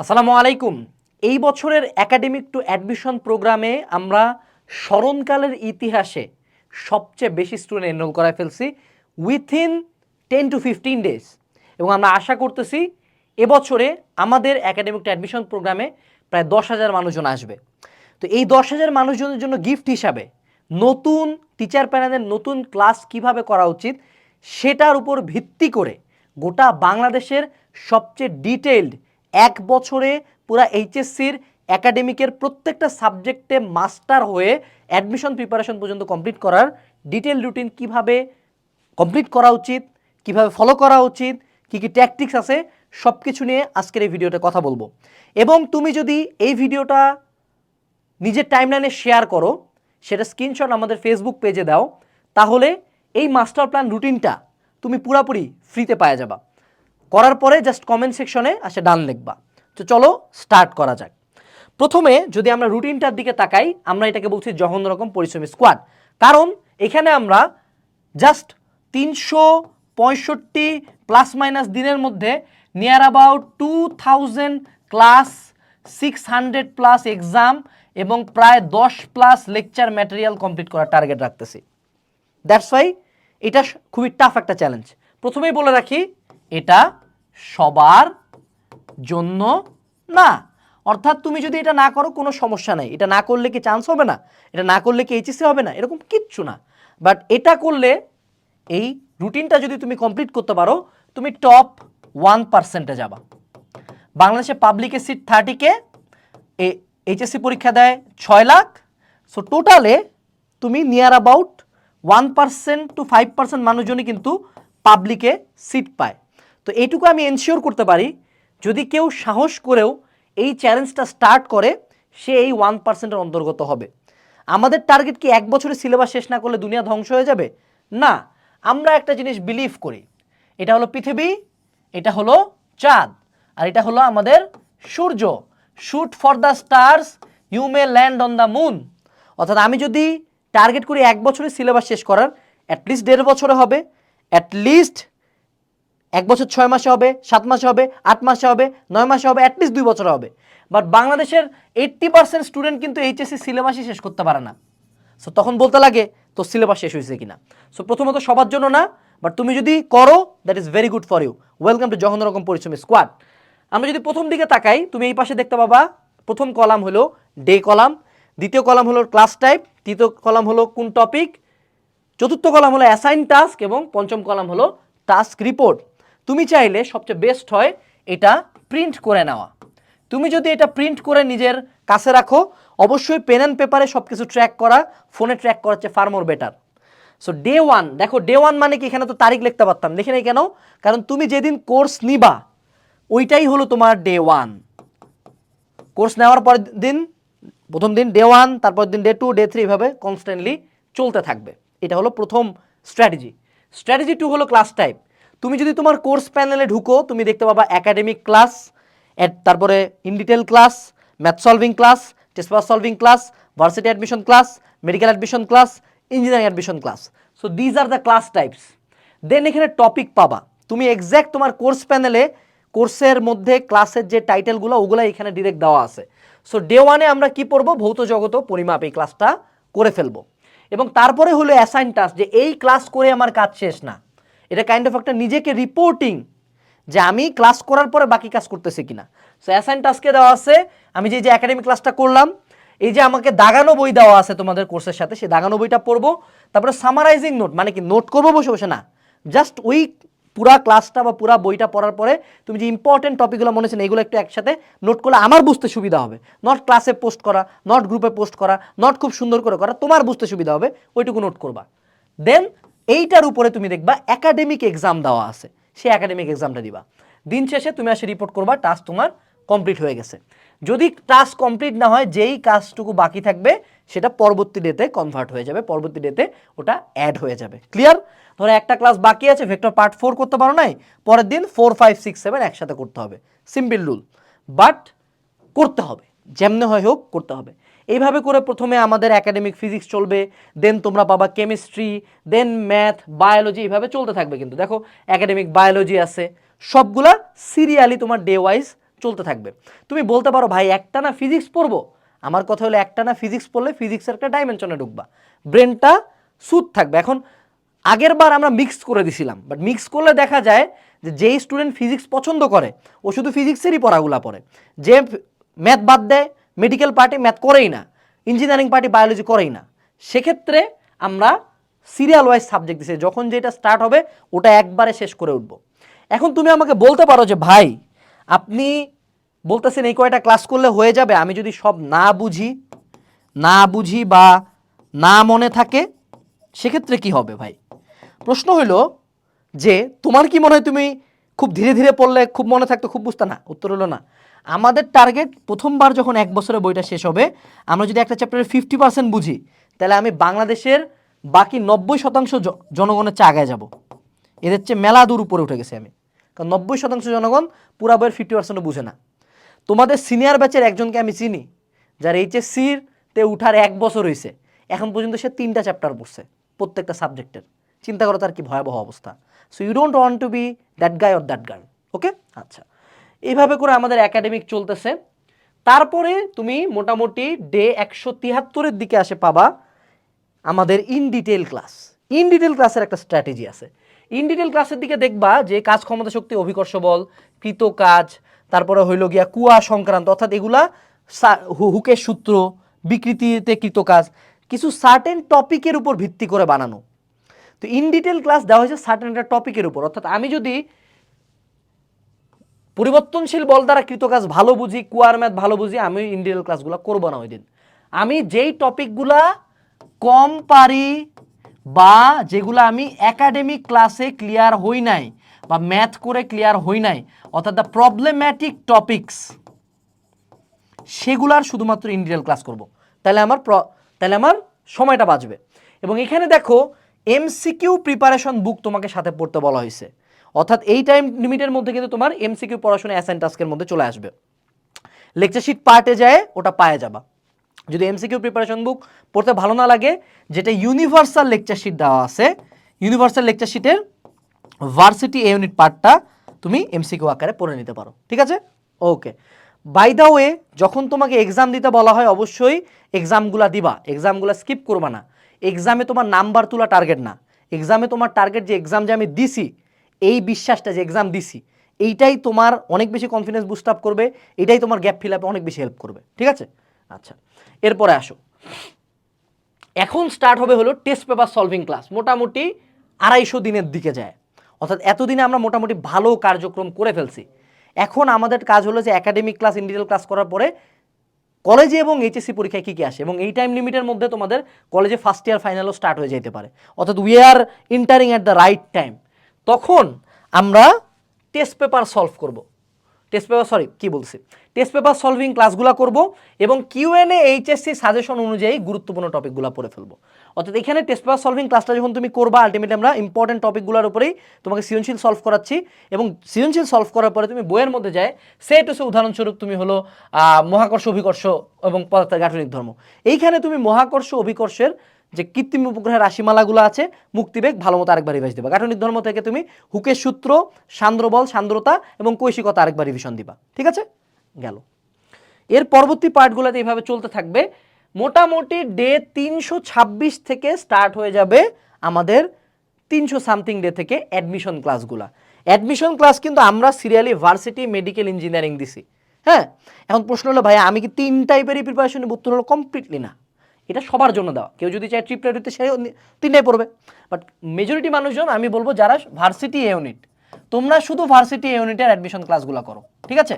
আসসালামু আলাইকুম। এই বছরের একাডেমিক টু অ্যাডমিশন প্রোগ্রামে আমরা স্মরণকালের ইতিহাসে সবচেয়ে বেশি স্টুডেন্ট এনরোল করায় ফেলছি within ten to fifteen days এবং আমরা আশা করতেছি এবছরে আমাদের একাডেমিক টু অ্যাডমিশন প্রোগ্রামে প্রায় দশ হাজার মানুষজন আসবে। তো এই দশ হাজার মানুষজনের জন্য গিফট হিসাবে নতুন টিচার প্যানেলের নতুন ক্লাস কীভাবে করা উচিত সেটার উপর ভিত্তি করে গোটা বাংলাদেশের সবচেয়ে ডিটেইলড এক বছরে পুরা এইচএসসির একাডেমিকের প্রত্যেকটা সাবজেক্টে মাস্টার হয়ে অ্যাডমিশন প্রিপারেশন পর্যন্ত কমপ্লিট করার ডিটেল রুটিন কীভাবে কমপ্লিট করা উচিত, কীভাবে ফলো করা উচিত, কী কী ট্যাকটিক্স আছে সব কিছু নিয়ে আজকের এই ভিডিওতে কথা বলব। এবং তুমি যদি এই ভিডিওটা নিজের টাইমলাইনে শেয়ার করো, সেটা স্ক্রিনশট আমাদের ফেসবুক পেজে দাও, তাহলে এই মাস্টার প্ল্যান রুটিনটা তুমি পুরাপুরি ফ্রিতে পাওয়া যাবা। করার পরে জাস্ট কমেন্ট সেকশনে আসে ডান লিখবা। তো চলো স্টার্ট করা যাক। প্রথমে যদি আমরা রুটিনটার দিকে তাকাই, আমরা এটাকে বলছি জঘন্য রকম পরিশ্রমী স্কোয়াড কারণ এখানে আমরা জাস্ট তিনশো পঁয়ষট্টি প্লাস মাইনাস দিনের মধ্যে near about two thousand class six hundred plus exam এবং প্রায় দশ প্লাস লেকচার ম্যাটেরিয়াল কমপ্লিট করার টার্গেট রাখতেছি। দ্যাটস ওয়াই এটা খুবই টাফ একটা চ্যালেঞ্জ প্রথমেই বলে রাখি, এটা সবার জন্য না। অর্থাৎ তুমি যদি এটা না করো, কোনো সমস্যা নেই। এটা না করলে কি চান্স হবে না? এটা না করলে কি এইচএসসি হবে না? এরকম কিচ্ছু না। বাট এটা করলে এই রুটিনটা যদি তুমি কমপ্লিট করতে পারো, তুমি টপ ওয়ান পার্সেন্টে যাবা। বাংলাদেশে পাবলিকের সিট থার্টিকে এইচএসসি পরীক্ষা দেয় ছয় লাখ। সো টোটালে তুমি near about one percent to five percent মানুষজনই কিন্তু পাবলিকে সিট পায়। তো এইটুকু আমি এনশিওর করতে পারি, যদি কেউ সাহস করেও এই চ্যালেঞ্জটা স্টার্ট করে, সে এই ওয়ান পার্সেন্টের অন্তর্গত হবে। আমাদের টার্গেট কি এক বছরে সিলেবাস শেষ না করলে দুনিয়া ধ্বংস হয়ে যাবে? না। আমরা একটা জিনিস বিলিভ করি। এটা হলো পৃথিবী, এটা হলো চাঁদ, আর এটা হলো আমাদের সূর্য। Shoot for the stars you may land on the moon অর্থাৎ আমি যদি টার্গেট করি এক বছরে সিলেবাস শেষ করার অ্যাটলিস্ট দেড় বছরে হবে। অ্যাটলিস্ট এক বছর ছয় মাসে হবে, সাত মাসে হবে, আট মাসে হবে, নয় মাসে হবে অ্যাটলিস্ট দুই বছর হবে। বাট বাংলাদেশের এইট্টি পার্সেন্ট স্টুডেন্ট কিন্তু এইচএসসি সিলেবাসই শেষ করতে পারে না। সো তখন বলতে লাগে তো সিলেবাস শেষ হয়েছে কিনা? সো প্রথমত সবার জন্য না বাট তুমি যদি করো that is very good for you welcome to জঘন্য রকম পরিশ্রমী স্কোয়াড আমরা যদি প্রথম দিকে তাকাই, তুমি এই পাশে দেখতে পাবা, প্রথম কলাম হলো ডে কলাম, দ্বিতীয় কলাম হলো ক্লাস টাইপ তৃতীয় কলাম হলো কোন টপিক চতুর্থ কলাম হলো অ্যাসাইন টাস্ক এবং পঞ্চম কলাম হলো টাস্ক রিপোর্ট তুমি চাইলে সবচেয়ে বেস্ট হয় এটা প্রিন্ট করে নেওয়া। তুমি যদি এটা প্রিন্ট করে নিজের কাছে রাখো, অবশ্যই পেন অ্যান্ড পেপারে সব কিছু ট্র্যাক করা ফোনে ট্র্যাক করার চেয়ে far more better so day one দেখো ডে ওয়ান মানে কি? এখানে তো তারিখ লিখতে পারতাম। দেখে নাই কেন? কারণ তুমি যেদিন কোর্স নিবা, ওইটাই হলো তোমার ডে ওয়ান কোর্স নেওয়ার পরের দিন, প্রথম দিন ডে ওয়ান তারপর দিন ডে টু ডে থ্রি এভাবে কনস্ট্যান্টলি চলতে থাকবে। এটা হলো প্রথম স্ট্র্যাটেজি স্ট্র্যাটেজি টু হলো ক্লাস টাইপ তুমি যদি তোমার কোর্স প্যানেলে ঢুকো, তুমি দেখতে পাবা একাডেমিক ক্লাস তারপরে in detail class math solving class test paper solving class varsity admission class medical admission class engineering admission class so these are the class types then এখানে টপিক পাবা। তুমি এক্স্যাক্ট তোমার কোর্স প্যানেলে, কোর্সের মধ্যে ক্লাসের যে টাইটেলগুলো ওগুলো এখানে ডিরেক্ট দেওয়া আছে। সো ডে ওয়ানে আমরা কি পড়ব? ভৌত জগত পরিমাপ এই ক্লাসটা করে ফেলব। এবং তারপরে হলো অ্যাসাইন টাস্ক যে এই ক্লাস করে আমার কাজ শেষ না। এটা কাইন্ড অফ একটা নিজেকে রিপোর্টিং যে আমি ক্লাস করার পরে বাকি কাজ করতেছি কিনা। সো অ্যাসাইন টাস্কে দেওয়া আছে আমি যে যে একাডেমিক ক্লাসটা করলাম এই যে আমাকে দাগানো বই দেওয়া আছে তোমাদের কোর্সের সাথে সেই দাগানো বইটা পড়ব তারপরে সামারাইজিং নোট মানে কি নোট করব বসে বসে না। জাস্ট ওই পুরা ক্লাসটা বা পুরা বইটা পড়ার পরে তুমি যে ইম্পর্টেন্ট টপিকগুলো মনে হচ্ছে না, এগুলো একটু একসাথে নোট করলে আমার বুঝতে সুবিধা হবে। নট ক্লাসে পোস্ট করা নট গ্রুপে পোস্ট করা নট খুব সুন্দর করে করা তোমার বুঝতে সুবিধা হবে ওইটুকু নোট করবা। দেন এইটার উপরে তুমি দেখবা একাডেমিক এক্সাম দেওয়া আছে। সেই একাডেমিক এক্সামটা দিবা। দিন শেষে তুমি আসে রিপোর্ট করবা টাস্ক তোমার কমপ্লিট হয়ে গেছে। যদি টাস্ক কমপ্লিট না হয়, যেই কাজটুকু বাকি থাকবে, সেটা পরবর্তী ডেতে কনভার্ট হয়ে যাবে, পরবর্তী ডেতে ওটা অ্যাড হয়ে যাবে। ক্লিয়ার ধরো একটা ক্লাস বাকি আছে ভেক্টর পার্ট ফোর করতে পারো নাই, পরের দিন ফোর ফাইভ সিক্স সেভেন একসাথে করতে হবে। সিম্পল রুল বাট করতে হবে। যেমনে হয় হোক, করতে হবে। এইভাবে করে প্রথমে আমাদের একাডেমিক ফিজিক্স চলবে দেন তোমরা পাবা কেমিস্ট্রি দেন ম্যাথ বায়োলজি এইভাবে চলতে থাকবে কিন্তু। দেখো একাডেমিক বায়োলজি আছে, সবগুলা সিরিয়ালি তোমার ডে ওয়াইজ চলতে থাকবে। তুমি বলতে পারো, ভাই একটা না ফিজিক্স পড়ব? আমার কথা হলো একটা না ফিজিক্স পড়লে ফিজিক্সের একটা ডাইমেনশনে ঢুকবা। ব্রেনটা সুদ থাকবে। এখন, আগের বার আমরা মিক্স করে দিছিলাম বাট মিক্স করলে দেখা যায় যে, যেই স্টুডেন্ট ফিজিক্স পছন্দ করে, ও শুধু ফিজিক্সেরই পড়াগুলা পড়ে। যে ম্যাথ বাদ দেয় মেডিকেল পার্টি ম্যাথ করেই না ইঞ্জিনিয়ারিং পার্টি বায়োলজি করেই না। সেক্ষেত্রে আমরা সিরিয়াল ওয়াইজ সাবজেক্ট দিছি, যখন যেটা স্টার্ট হবে, ওটা একবারে শেষ করে উঠবো। এখন তুমি আমাকে বলতে পারো যে, ভাই, আপনি বলতেছেন এই কয়টা ক্লাস করলে হয়ে যাবে, আমি যদি সব না বুঝি না বুঝি বা না মনে থাকে, সেক্ষেত্রে কি হবে ভাই? প্রশ্ন হলো যে, তোমার কি মনে হয় তুমি খুব ধীরে ধীরে পড়লে খুব মনে থাকতো, খুব বুঝতে? না, উত্তর হলো না। আমাদের টার্গেট প্রথমবার যখন এক বছরের বইটা শেষ হবে, আমরা যদি একটা চ্যাপ্টারের ফিফটি পার্সেন্ট বুঝি, তাহলে আমি বাংলাদেশের বাকি নব্বই শতাংশ জনগণের চেয়ে আগায় যাব। এদের চেয়ে মেলা দূর উপরে উঠে গেছে আমি। কারণ নব্বই শতাংশ জনগণ পুরা বইয়ের ফিফটি পার্সেন্টও বুঝে না। তোমাদের সিনিয়র ব্যাচের একজনকে আমি চিনি, যার এইচএসসির তে উঠার এক বছর হয়েছে এখন পর্যন্ত সে তিনটা চ্যাপ্টার পড়ছে, প্রত্যেকটা সাবজেক্টের চিন্তা করো তার কি ভয়াবহ অবস্থা। So you don't want to be that guy or that girl okay আচ্ছা। এইভাবে করে আমাদের একাডেমিক চলতেছে। তারপরে তুমি মোটামুটি ডে একশো তিয়াত্তরের দিকে আসে পাবা আমাদের in detail class in detail ক্লাসের একটা স্ট্র্যাটেজি আছে। ইন ডিটেল ক্লাসের দিকে দেখবা যে কাজ ক্ষমতা শক্তি, অভিকর্ষ বল, কৃত কাজ, তারপরে হইল গিয়া কুয়া সংক্রান্ত, অর্থাৎ এগুলা হুকের সূত্র, বিকৃতিতে কৃত কাজ, কিছু সার্টেন টপিকের উপর ভিত্তি করে বানানো। তো ইন ডিটেল ক্লাস দেওয়া হয়েছে সার্টেন একটা টপিকের উপর। অর্থাৎ আমি যদি পরিবর্তনশীল বল দ্বারা কৃত কাজ ভালো বুঝি, কুয়ার ম্যাথ ভালো বুঝি, আমি ইন্ডিয়াল ক্লাসগুলো করব না ওই দিন আমি যেই টপিকগুলা কম পারি বা যেগুলো আমি একাডেমিক ক্লাসে ক্লিয়ার হই নাই বা ম্যাথ করে ক্লিয়ার হই নাই, অর্থাৎ দ্য প্রবলেম্যাটিক টপিকস সেগুলার শুধুমাত্র ইন্ডিয়াল ক্লাস করব। তাহলে আমার তাহলে আমার সময়টা বাঁচবে। এবং এখানে দেখো এমসিকিউ প্রিপারেশন বুক তোমাকে সাথে পড়তে বলা হয়েছে। অর্থাৎ এই টাইম লিমিটের মধ্যে কিন্তু তোমার এমসিকিউ পড়াশোনা অ্যাসাইন টাস্কের মধ্যে চলে আসবে। লেকচার শিট পার্টে যায়, ওটা পায়ে যাবা। যদি এমসিকিউ প্রিপারেশন বুক পড়তে ভালো না লাগে, যেটা ইউনিভার্সাল লেকচার শিট দেওয়া আছে ইউনিভার্সাল লেকচার শিটের ভার্সিটি এ ইউনিট পার্টটা তুমি এমসিকিউ আকারে পড়ে নিতে পারো। ঠিক আছে? ওকে বাই দ্য ওয়ে যখন তোমাকে এক্সাম দিতে বলা হয়, অবশ্যই এক্সামগুলা দিবা। এক্সামগুলো স্কিপ করবা না। এক্সামে তোমার নাম্বার তোলা টার্গেট না। এক্সামে তোমার টার্গেট যে এক্সাম যে আমি দিছি এই বিশ্বাসটা যে এক্সাম দিছি, এইটাই তোমার অনেক বেশি কনফিডেন্স বুস্ট আপ করবে এটাই তোমার গ্যাপ ফিল আপে অনেক বেশি হেল্প করবে, ঠিক আছে? আচ্ছা এরপরে আসো। এখন স্টার্ট হবে হলো টেস্ট পেপার সলভিং ক্লাস মোটামুটি আড়াইশো দিনের দিকে যায়। অর্থাৎ এতদিনে আমরা মোটামুটি ভালো কার্যক্রম করে ফেলছি। এখন আমাদের কাজ হলো যে একাডেমিক ক্লাস ইন্ডিভিজুয়াল ক্লাস করার পরে কলেজে এবং এইচএসসি পরীক্ষায় কী কী আসে, এবং এই টাইম লিমিটের মধ্যে তোমাদের কলেজে ফার্স্ট ইয়ার ফাইনালও স্টার্ট হয়ে যেতে পারে। অর্থাৎ we are entering at the right time তখন আমরা টেস্ট পেপার সলভ করব। টেস্ট পেপার সরি কি বলছি? টেস্ট পেপার সলভিং ক্লাসগুলো করব এবং কিউএনএ এইচএসসি সাজেশন অনুযায়ী গুরুত্বপূর্ণ টপিকগুলো পড়ে ফেলব। অর্থাৎ এখানে টেস্ট পেপার সলভিং ক্লাসটা যখন তুমি করবা আলটিমেটলি আমরা ইম্পর্টেন্ট টপিকগুলোর উপরেই তোমাকে সৃজনশীল সলভ করাচ্ছি এবং সৃজনশীল সলভ করার পরে তুমি বইয়ের মধ্যে যায় সে টু সে উদাহরণস্বরূপ তুমি হলো মহাকর্ষ অভিকর্ষ এবং পদার্থের গাঠনিক ধর্ম। এইখানে তুমি মহাকর্ষ অভিকর্ষের যে কৃত্রিম উপগ্রহের রাশিমালাগুলো আছে, মুক্তিবেগ ভালো মতো আরেকবার রিভাইজ দিবা। গাঠনিক ধর্ম থেকে তুমি হুকের সূত্র, সান্দ্রবল, সান্দ্রতা এবং কৈশিকতা আরেকবার রিভিশন দিবা। ঠিক আছে? গেল। এর পরবর্তী পার্টগুলোতে এইভাবে চলতে থাকবে। মোটামুটি ডে তিনশো ছাব্বিশ থেকে স্টার্ট হয়ে যাবে আমাদের তিনশো সামথিং ডে থেকে অ্যাডমিশন ক্লাসগুলা অ্যাডমিশন ক্লাস কিন্তু আমরা সিরিয়ালি ভার্সিটি মেডিকেল ইঞ্জিনিয়ারিং দিছি। হ্যাঁ? এখন প্রশ্ন হলো ভাই আমি কি তিন টাইপেরই প্রিপারেশন উত্তর হলো? কমপ্লিটলি না। এটা সবার জন্য দেওয়া। কেউ যদি চায় ট্রিপ দিতে সে তিনটাই পড়বে। বাট মেজরিটি মানুষজন, আমি বলব যারা ভার্সিটি ইউনিট তোমরা শুধু ভার্সিটি ইউনিটের অ্যাডমিশন ক্লাসগুলো করো, ঠিক আছে?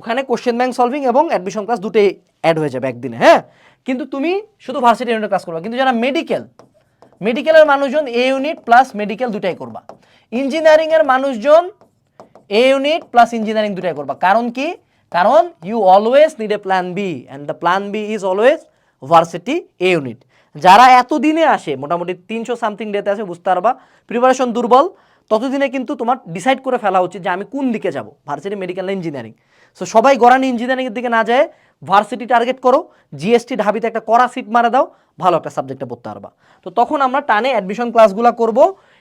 ওখানে কোশ্চেন ব্যাংক সলভিং এবং অ্যাডমিশন ক্লাস দুটোই অ্যাড হয়ে যাবে একদিনে হ্যাঁ? কিন্তু তুমি শুধু ভার্সিটি ইউনিটের ক্লাস করবা, কিন্তু যারা মেডিকেল মেডিকেলের মানুষজন এ ইউনিট প্লাস মেডিকেল দুটাই করবা। ইঞ্জিনিয়ারিংয়ের মানুষজন এ ইউনিট প্লাস ইঞ্জিনিয়ারিং দুটাই করবা। কারণ কি? কারণ you always need a plan B and the plan B is always varsity A unit যারা এতদিনে আসে, মোটামুটি তিনশো সামথিং ডেতে আসে, বুঝতে পারবা প্রিপারেশন দুর্বল, ততদিনে কিন্তু তোমার ডিসাইড করে ফেলা উচিত যে আমি কোন দিকে যাব ভার্সিটি মেডিকেল ইঞ্জিনিয়ারিং সো সবাই গড়ানি ইঞ্জিনিয়ারিংয়ের দিকে না যায় ভার্সিটি টার্গেট করো জিএসটি ঢাবিতে একটা কড়া সিট মারা দাও, ভালো একটা সাবজেক্টে পড়তে পারবা। তো তখন আমরা টানে অ্যাডমিশন ক্লাসগুলো করব,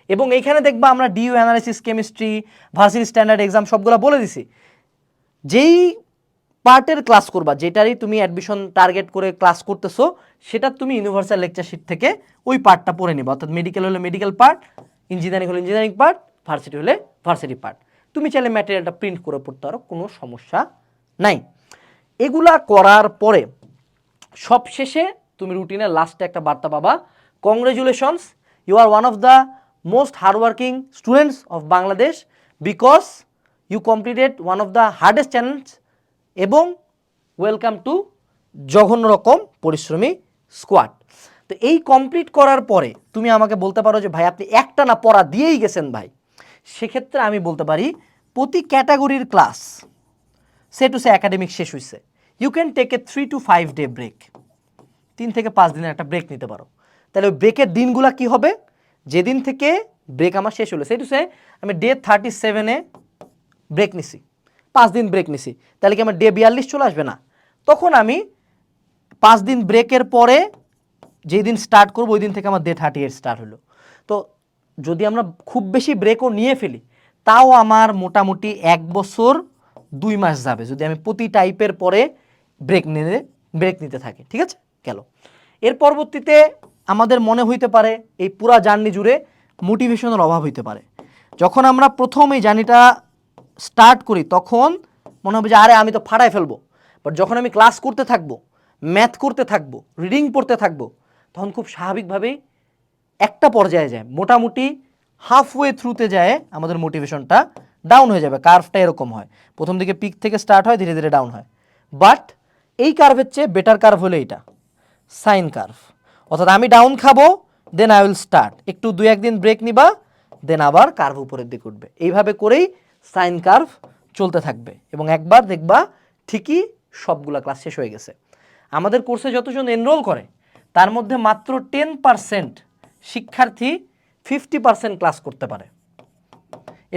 এবং এইখানে দেখবা আমরা DU analysis chemistry varsity standard exam সবগুলো বলে দিছি। যেই পার্টের ক্লাস করবা, যেটারই তুমি অ্যাডমিশন টার্গেট করে ক্লাস করতেছো, সেটা তুমি ইউনিভার্সাল লেকচার শিট থেকে ওই পার্টটা পড়ে নিবা। অর্থাৎ মেডিকেল হলে মেডিকেল পার্ট ইঞ্জিনিয়ারিং হলে ইঞ্জিনিয়ারিং পার্ট ভার্সিটি হলে ভার্সিটি পার্ট তুমি চাইলে ম্যাটেরিয়ালটা প্রিন্ট করে পড়তে পারো, কোনো সমস্যা নাই। এগুলা করার পরে সবশেষে তুমি রুটিনের লাস্টে একটা বার্তা পাবা congratulations you are one of the most hardworking students of Bangladesh because you completed one of the hardest challenge এবং ওয়েলকাম টু জঘন্য রকম পরিশ্রমী স্কোয়াড তো এই কমপ্লিট করার পরে তুমি আমাকে বলতে পারো যে, ভাই, আপনি একটা না পড়া দিয়েই গেছেন ভাই। সেক্ষেত্রে আমি বলতে পারি, প্রতি ক্যাটাগরির ক্লাস সে টু সে একাডেমিক শেষ হয়েছে you can take a three to five day break তিন থেকে পাঁচ দিনের একটা ব্রেক নিতে পারো। তাহলে ওই ব্রেকের দিনগুলো কি হবে? যেদিন থেকে ব্রেক আমার শেষ হলো সে টু সে আমি ডে থার্টি সেভেনে ব্রেক নিছি। পাঁচ দিন ব্রেক নিছি। তাহলে কি আমার ডে বিয়াল্লিশ চলে আসবে না? তখন আমি পাঁচ দিন ব্রেকের পরে যেই দিন স্টার্ট করব, ওই দিন থেকে আমার ডে থার্টি এইট স্টার্ট হলো। তো যদি আমরা খুব বেশি ব্রেকও নিয়ে ফেলি, তাও আমার মোটামুটি এক বছর দুই মাস যাবে যদি আমি প্রতি টাইপের পরে ব্রেক নিতে ব্রেক নিতে থাকি, ঠিক আছে? গেল। এর পরবর্তীতে আমাদের মনে হইতে পারে, এই পুরা জার্নি জুড়ে মোটিভেশনের অভাব হইতে পারে। যখন আমরা প্রথম এই জার্নিটা স্টার্ট করি, তখন মনে হবে যে, আরে, আমি তো ফাটায় ফেলব। বাট যখন আমি ক্লাস করতে থাকব ম্যাথ করতে থাকব রিডিং পড়তে থাকব, তখন খুব স্বাভাবিকভাবেই একটা পর্যায়ে যায়। মোটামুটি হাফওয়ে থ্রুতে যায়, আমাদের মোটিভেশনটা ডাউন হয়ে যাবে। কার্ভটা এরকম হয়। প্রথম দিকে পিক থেকে স্টার্ট হয়, ধীরে ধীরে ডাউন হয়। বাট এই কার্ভের চেয়ে বেটার কার্ভ হলো এইটা সাইন কার্ভ অর্থাৎ আমি ডাউন খাব দেন আই উইল স্টার্ট একটু দু একদিন ব্রেক নিবা দেন আবার কার্ভ উপরের দিকে উঠবে। এইভাবে করেই সাইন কার্ভ চলতে থাকবে এবং একবার দেখবা ঠিকই সবগুলা ক্লাস শেষ হয়ে গেছে। আমাদের কোর্সে যতজন এনরোল করে, তার মধ্যে মাত্র টেন পার্সেন্ট শিক্ষার্থী ফিফটি পার্সেন্ট ক্লাস করতে পারে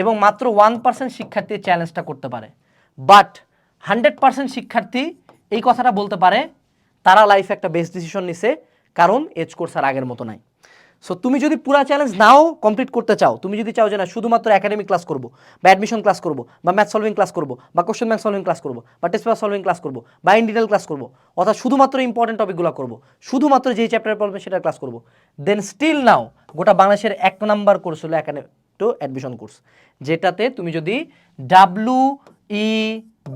এবং মাত্র ওয়ান পার্সেন্ট শিক্ষার্থী চ্যালেঞ্জটা করতে পারে। বাট হান্ড্রেড পার্সেন্ট শিক্ষার্থী এই কথাটা বলতে পারে, তারা লাইফে একটা বেস্ট ডিসিশন নিছে, কারণ এজ কোর্স আর আগের মতো নাই। সো তুমি যদি পুরা চ্যালেঞ্জ নাও কমপ্লিট করতে চাও, তুমি যদি চাও যে না, শুধুমাত্র একাডেমিক ক্লাস করব, বা অ্যাডমিশন ক্লাস করব, বা ম্যাথ সলভিং ক্লাস করব, বা কোশ্চেন ম্যাথ সলভিং ক্লাস করব, বা টেস্ট পেপার সলভিং ক্লাস করব, বা ইন ডিটেল ক্লাস করব, অর্থাৎ শুধুমাত্র ইম্পর্টেন্ট টপিকগুলো করব, শুধুমাত্র যেই চ্যাপ্টার পড়বে সেটা ক্লাস করব দেন স্টিল নাও, গোটা বাংলাদেশের এক নাম্বার কোর্স হলো একাডেমিক টু অ্যাডমিশন কোর্স যেটাতে তুমি যদি W E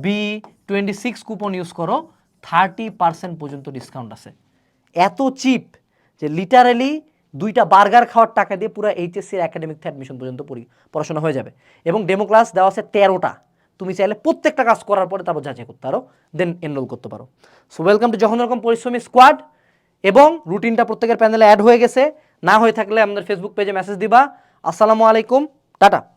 B twenty six coupon use করো থার্টি পার্সেন্ট পর্যন্ত ডিসকাউন্ট আছে। এত চিপ যে লিটারালি দুইটা বার্গার খাওয়ার টাকা দিয়ে পুরো এইচএসসির একাডেমিক অ্যাডমিশন পর্যন্ত পড়ি- পড়াশোনা হয়ে যাবে। এবং ডেমো ক্লাস দেওয়া আছে তেরোটা। তুমি চাইলে প্রত্যেকটা কাজ করার পরে তারপর যাচাই করতে পারো দেন এনরোল করতে পারো। সো ওয়েলকাম টু যখন রকম পরিশ্রমী স্কোয়াড এবং রুটিনটা প্রত্যেকের প্যানেলে অ্যাড হয়ে গেছে। না হয়ে থাকলে আমাদের ফেসবুক পেজে মেসেজ দিবা। আসসালামু আলাইকুম, টাটা।